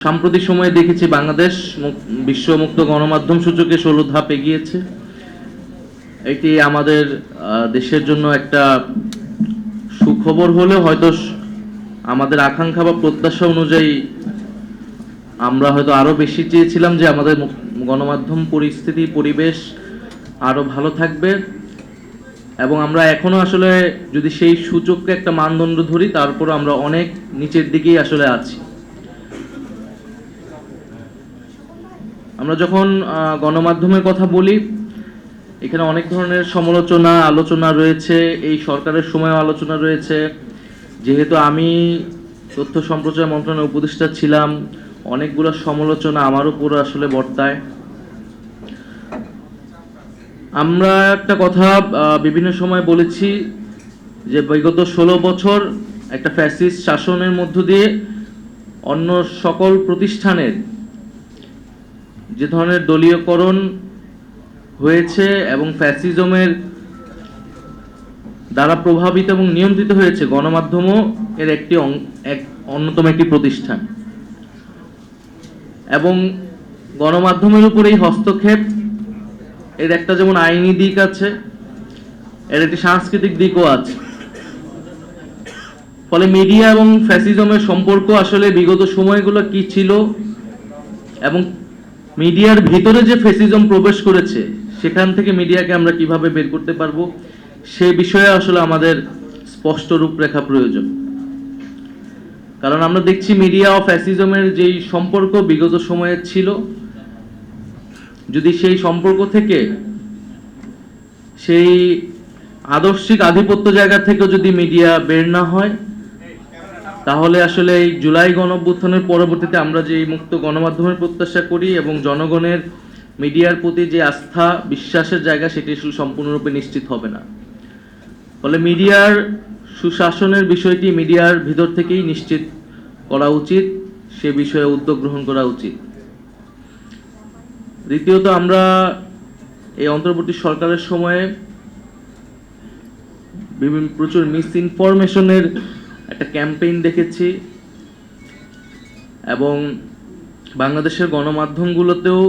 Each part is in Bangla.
সাম্প্রতিক সময়ে দেখেছি বাংলাদেশ বিশ্ব মুক্ত গণমাধ্যম সূচকে ষোলো ধাপ এগিয়েছে। এটি আমাদের দেশের জন্য একটা সুখবর হলেও হয়তো আমাদের আকাঙ্ক্ষা বা প্রত্যাশা অনুযায়ী আমরা হয়তো আরও বেশি চেয়েছিলাম যে আমাদের গণমাধ্যম পরিস্থিতি, পরিবেশ আরও ভালো থাকবে। এবং আমরা এখনও আসলে যদি সেই সূচককে একটা মানদণ্ড ধরি তারপর আমরা অনেক নিচের দিকেই আসলে আছি। আমরা যখন গণমাধ্যমের কথা বলি, এখানে অনেক ধরনের সমালোচনা, আলোচনা রয়েছে, এই সরকারের সময়ও আলোচনা রয়েছে। যেহেতু আমি তথ্য সম্প্রচার মন্ত্রণালয়ের উপদেষ্টা ছিলাম, অনেকগুলো সমালোচনা আমার উপর আসলে বর্তায়। আমরা একটা কথা বিভিন্ন সময় বলেছি যে বিগত ষোলো বছর একটা ফ্যাসিস্ট শাসনের মধ্য দিয়ে অন্য সকল প্রতিষ্ঠানের যে ধরনের দলীয়করণ হয়েছে এবং ফ্যাসিজমের দ্বারা প্রভাবিত এবং নিয়ন্ত্রিত হয়েছে গণমাধ্যমও এর একটি এক অন্যতম একটি প্রতিষ্ঠান। এবং গণমাধ্যমের উপর এই হস্তক্ষেপ, এর একটা যেমন আইনি দিক আছে, এর একটি সাংস্কৃতিক দিকও আছে। ফলে মিডিয়া এবং ফ্যাসিজমের সম্পর্ক আসলে বিগত সময়গুলো কি ছিল এবং মিডিয়ার ভিতরে যে ফেসিজম প্রবেশ করেছে, সেখান থেকে মিডিয়াকে আমরা কীভাবে বের করতে পারব, সে বিষয়ে আসলে আমাদের স্পষ্ট রূপরেখা প্রয়োজন। কারণ আমরা দেখছি মিডিয়া ও ফ্যাসিজমের যেই সম্পর্ক বিগত সময়ে ছিল, যদি সেই সম্পর্ক থেকে সেই আদর্শিক আধিপত্য জায়গা থেকে যদি মিডিয়া বের না হয় তাহলে আসলে এই জুলাই গণঅভ্যুত্থানের পরবর্তীতে আমরা যে মুক্ত গণমাধ্যমের প্রত্যাশা করি এবং জনগণের মিডিয়ার প্রতি যে আস্থা, বিশ্বাসের জায়গা, সেটি আসলে সম্পূর্ণরূপে নিশ্চিত হবে না। ফলে মিডিয়ার সুশাসনের বিষয়টি মিডিয়ার ভিতর থেকেই নিশ্চিত করা উচিত, সে বিষয়ে উদ্যোগ গ্রহণ করা উচিত। দ্বিতীয়ত আমরা এই অন্তর্বর্তী সরকারের সময়ে বিভিন্ন প্রচুর মিস ইনফরমেশনের একটা ক্যাম্পেইন দেখেছি এবং বাংলাদেশের গণমাধ্যমগুলোতেও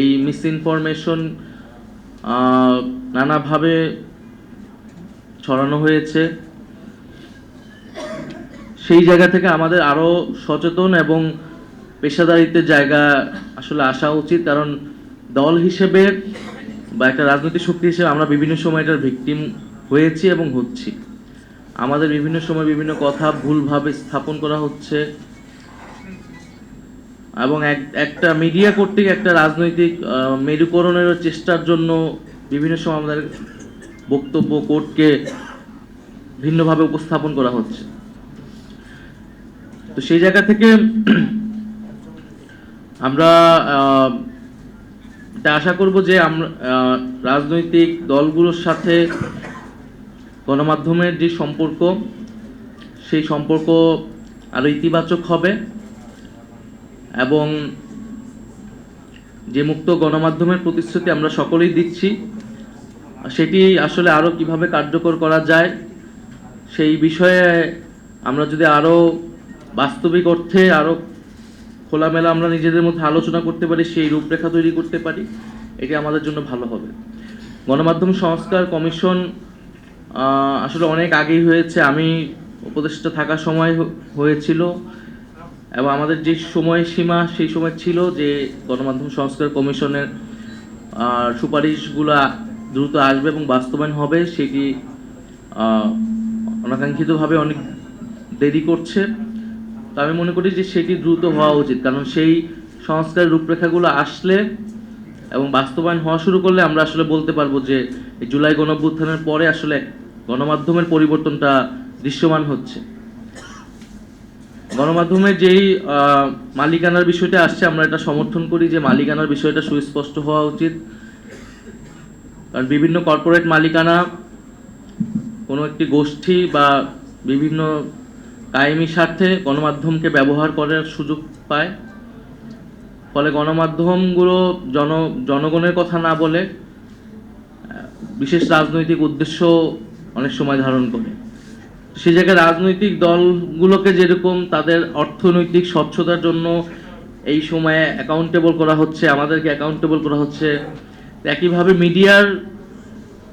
এই মিস ইনফরমেশন নানাভাবে ছড়ানো হয়েছে। সেই জায়গা থেকে আমাদের আরও সচেতন এবং পেশাদারিত্বের জায়গা আসলে আসা উচিত, কারণ দল হিসেবে বা একটা রাজনৈতিক শক্তি হিসেবে আমরা বিভিন্ন সময় এটার ভিকটিম হয়েছি এবং হচ্ছি। আমাদের বিভিন্ন সময় বিভিন্ন কথা ভুলভাবে স্থাপন করা হচ্ছে। এবং এক- একটা মিডিয়া কর্তৃক একটা রাজনৈতিক মেরুকরণের চেষ্টার জন্য বিভিন্ন সময় আমাদের বক্তব্য কোর্টকে ভিন্নভাবে উপস্থাপন করা হচ্ছে। তো সেই জায়গা থেকে আমরা এটা আশা করব যে আমরা রাজনৈতিক দলগুলোর সাথে গণমাধ্যমের যে সম্পর্ক, সেই সম্পর্ক আরও ইতিবাচক হবে এবং যে মুক্ত গণমাধ্যমের প্রতিশ্রুতি আমরা সকলেই দিচ্ছি, সেটি আসলে আরও কীভাবে কার্যকর করা যায়, সেই বিষয়ে আমরা যদি আরও বাস্তবিক অর্থে আরও খোলামেলা আমরা নিজেদের মধ্যে আলোচনা করতে পারি, সেই রূপরেখা তৈরি করতে পারি, এটি আমাদের জন্য ভালো হবে। গণমাধ্যম সংস্কার কমিশন আসলে অনেক আগেই হয়েছে। আমি উপদেষ্টা থাকার সময় হয়েছিল এবং আমাদের যে সময়সীমা সেই সময় ছিল যে গণমাধ্যম সংস্কার কমিশনের সুপারিশগুলো দ্রুত আসবে এবং বাস্তবায়ন হবে সেটি অনাকাঙ্ক্ষিতভাবে অনেক দেরি করছে। তো আমি মনে করি যে সেটি দ্রুত হওয়া উচিত। কারণ সেই সংস্কার রূপরেখাগুলো আসলে এবং বাস্তবায়ন হওয়া শুরু করলে আমরা আসলে বলতে পারব যে জুলাই গণঅভ্যুত্থানের পরে আসলে গণমাধ্যমের পরিবর্তনটা দৃশ্যমান হচ্ছে। গণমাধ্যমের যেই মালিকানার বিষয়টা আসছে, আমরা এটা সমর্থন করি যে মালিকানার বিষয়টা সুস্পষ্ট হওয়া উচিত। কারণ বিভিন্ন কর্পোরেট মালিকানা কোনো একটি গোষ্ঠী বা বিভিন্ন কায়েমি স্বার্থে গণমাধ্যমকে ব্যবহার করার সুযোগ পায়। ফলে গণমাধ্যমগুলো জন, জনগণের কথা না বলে বিশেষ রাজনৈতিক উদ্দেশ্য অনেক সময় ধারণ করে। সে জায়গায় রাজনৈতিক দলগুলোকে যেরকম তাদের অর্থনৈতিক স্বচ্ছতার জন্য এই সময়ে অ্যাকাউন্টেবল করা হচ্ছে, আমাদেরকে অ্যাকাউন্টেবল করা হচ্ছে, একইভাবে মিডিয়ার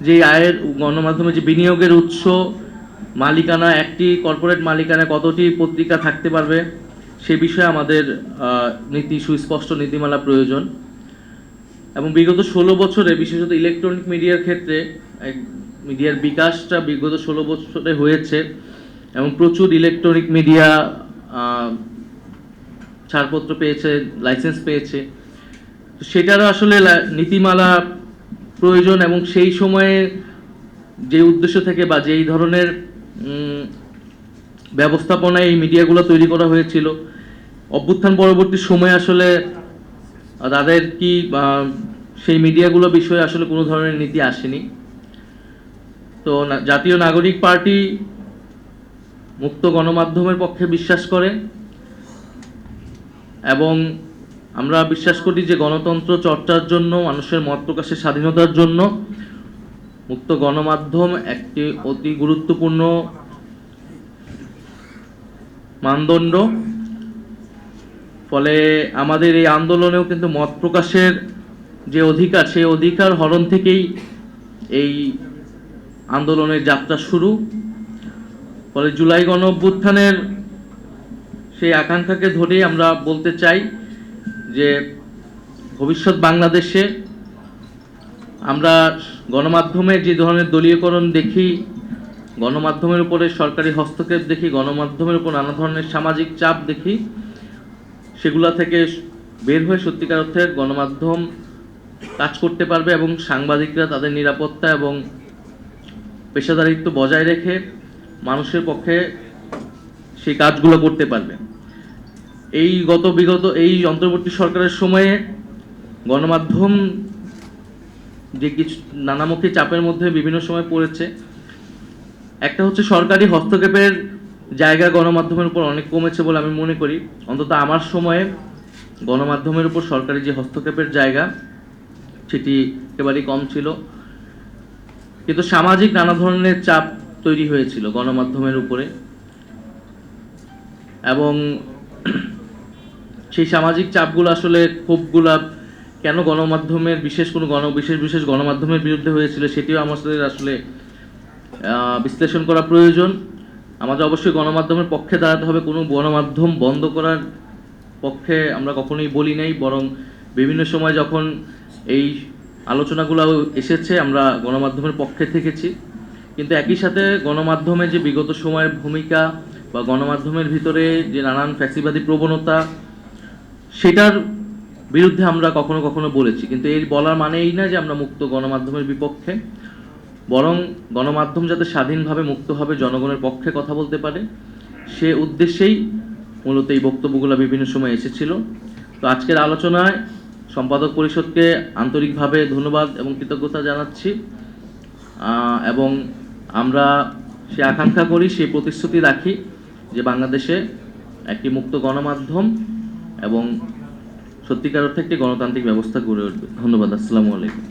যে আয়ের গণমাধ্যমে যে বিনিয়োগের উৎস, মালিকানা, একটি কর্পোরেট মালিকানা কতটি পত্রিকা থাকতে পারবে, সে বিষয়ে আমাদের নীতি, সুস্পষ্ট নীতিমালা প্রয়োজন। এবং বিগত ষোলো বছরে, বিশেষত ইলেকট্রনিক মিডিয়ার ক্ষেত্রে মিডিয়ার বিকাশটা বিগত ষোলো বছরে হয়েছে এবং প্রচুর ইলেকট্রনিক মিডিয়া ছাড়পত্র পেয়েছে, লাইসেন্স পেয়েছে। সেটারও আসলে নীতিমালা প্রয়োজন এবং সেই সময়ে যে উদ্দেশ্য থেকে বা যেই ধরনের ব্যবস্থাপনায় এই মিডিয়াগুলো তৈরি করা হয়েছিল, অভ্যুত্থান পরবর্তী সময়ে আসলে তাদের কি সেই মিডিয়াগুলো বিষয়ে আসলে কোনো ধরনের নীতি আসেনি। তো জাতীয় নাগরিক পার্টি মুক্ত গণমাধ্যমের পক্ষে বিশ্বাস করে এবং আমরা বিশ্বাস করি যে গণতন্ত্র চর্চার জন্য, মানুষের মত প্রকাশের স্বাধীনতার জন্য মুক্ত গণমাধ্যম একটি অতি গুরুত্বপূর্ণ মানদণ্ড। ফলে আমাদের এই আন্দোলনেও কিন্তু মত প্রকাশের যে অধিকার, সেই অধিকার হরণ থেকেই এই আন্দোলনের যাত্রা শুরু। ফলে জুলাই গণ অভ্যুত্থানের সেই আকাঙ্ক্ষাকে ধরেই আমরা বলতে চাই যে, ভবিষ্যৎ বাংলাদেশে আমরা গণমাধ্যমে যে ধরনের দলীয়করণ দেখি, গণমাধ্যমের উপরে সরকারি হস্তক্ষেপ দেখি, গণমাধ্যমের উপর নানা ধরনের সামাজিক চাপ দেখি, সেগুলা থেকে বের হয়ে সত্যিকার অর্থে গণমাধ্যম কাজ করতে পারবে এবং সাংবাদিকরা তাদের নিরাপত্তা এবং পেশাদারিত্ব বজায় রেখে মানুষের পক্ষে সেই কাজগুলো করতে পারবে। এই গত বিগত, এই অন্তর্বর্তী সরকারের সময়ে গণমাধ্যম যে কিছু নানামুখী চাপের মধ্যে বিভিন্ন সময় পড়েছে, একটা হচ্ছে সরকারি হস্তক্ষেপের জায়গা গণমাধ্যমের উপর অনেক কমেছে বলে আমি মনে করি। অন্তত আমার সময়ে গণমাধ্যমের উপর সরকারি যে হস্তক্ষেপের জায়গা, সেটি একেবারেই কম ছিল। কিন্তু সামাজিক নানা ধরনের চাপ তৈরি হয়েছিল গণমাধ্যমের উপরে। এবং সেই সামাজিক চাপগুলো আসলে ক্ষোভগুলা কেন গণমাধ্যমের বিশেষ কোনো গণ বিশেষ বিশেষ গণমাধ্যমের বিরুদ্ধে হয়েছিল সেটিও আমাদের আসলে বিশ্লেষণ করা প্রয়োজন। আমাদের অবশ্যই গণমাধ্যমের পক্ষে দাঁড়াতে হবে। কোনো গণমাধ্যম বন্ধ করার পক্ষে আমরা কখনোই বলি নাই, বরং বিভিন্ন সময় যখন এই আলোচনাগুলো এসেছে, আমরা গণমাধ্যমের পক্ষে থেকেছি। কিন্তু একই সাথে গণমাধ্যমে যে বিগত সময়ের ভূমিকা বা গণমাধ্যমের ভিতরে যে নানান ফ্যাসিবাদী প্রবণতা, সেটার বিরুদ্ধে আমরা কখনো কখনো বলেছি। কিন্তু এই বলার মানে এই না যে আমরা মুক্ত গণমাধ্যমের বিপক্ষে। বরং গণমাধ্যম যাতে স্বাধীনভাবে মুক্তভাবে জনগণের পক্ষে কথা বলতে পারে। সে উদ্দেশ্যেই মূলত এই বক্তব্যগুলো বিভিন্ন সময় এসেছিল। তো আজকের আলোচনায় সম্পাদক পরিষদকে আন্তরিকভাবে ধন্যবাদ এবং কৃতজ্ঞতা জানাচ্ছি। এবং আমরা সে আকাঙ্ক্ষা করি সেই প্রতিশ্রুতি রাখি যে বাংলাদেশে একটি মুক্ত গণমাধ্যম এবং সত্যিকার অর্থে একটি গণতান্ত্রিক ব্যবস্থা গড়ে উঠবে। ধন্যবাদ, আসসালামু আলাইকুম।